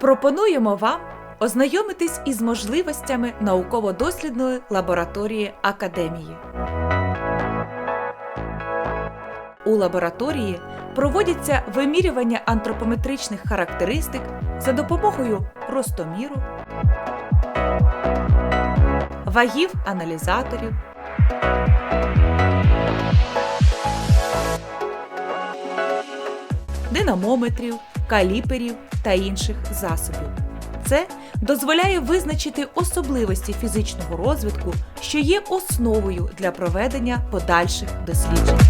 Пропонуємо вам ознайомитись із можливостями науково-дослідної лабораторії Академії. У лабораторії проводяться вимірювання антропометричних характеристик за допомогою ростоміру, вагів аналізаторів, динамометрів, каліперів та інших засобів. Це дозволяє визначити особливості фізичного розвитку, що є основою для проведення подальших досліджень.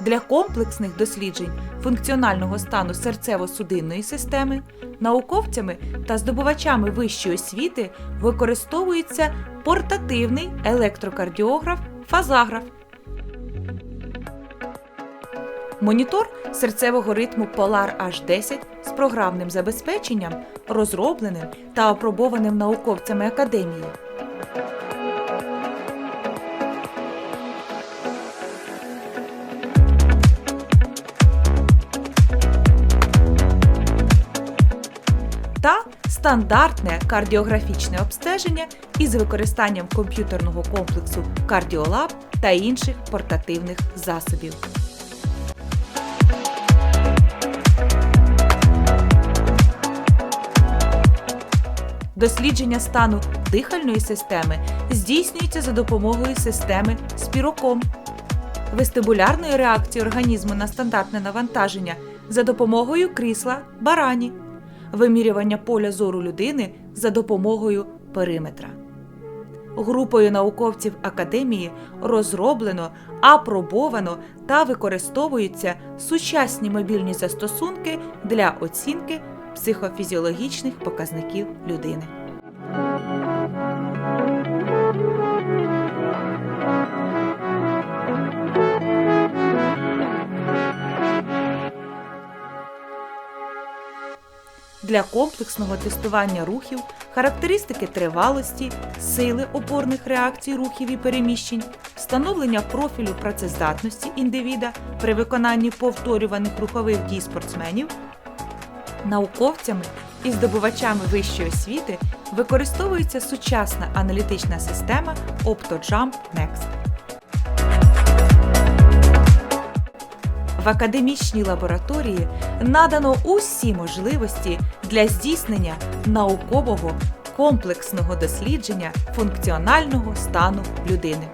Для комплексних досліджень функціонального стану серцево-судинної системи науковцями та здобувачами вищої освіти використовується портативний електрокардіограф фазаграф. Монітор серцевого ритму Polar H10 з програмним забезпеченням, розробленим та апробованим науковцями академії. Та стандартне кардіографічне обстеження із використанням комп'ютерного комплексу Кардіолаб та інших портативних засобів. Дослідження стану дихальної системи здійснюється за допомогою системи спіроком, вестибулярної реакції організму на стандартне навантаження за допомогою крісла барані, вимірювання поля зору людини за допомогою периметра. Групою науковців академії розроблено, апробовано та використовуються сучасні мобільні застосунки для оцінки психофізіологічних показників людини. Для комплексного тестування рухів, характеристики тривалості, сили опорних реакцій рухів і переміщень, встановлення профілю працездатності індивіда при виконанні повторюваних рухових дій спортсменів, науковцями і здобувачами вищої освіти використовується сучасна аналітична система OptoJump Next. В академічній лабораторії надано усі можливості для здійснення наукового комплексного дослідження функціонального стану людини.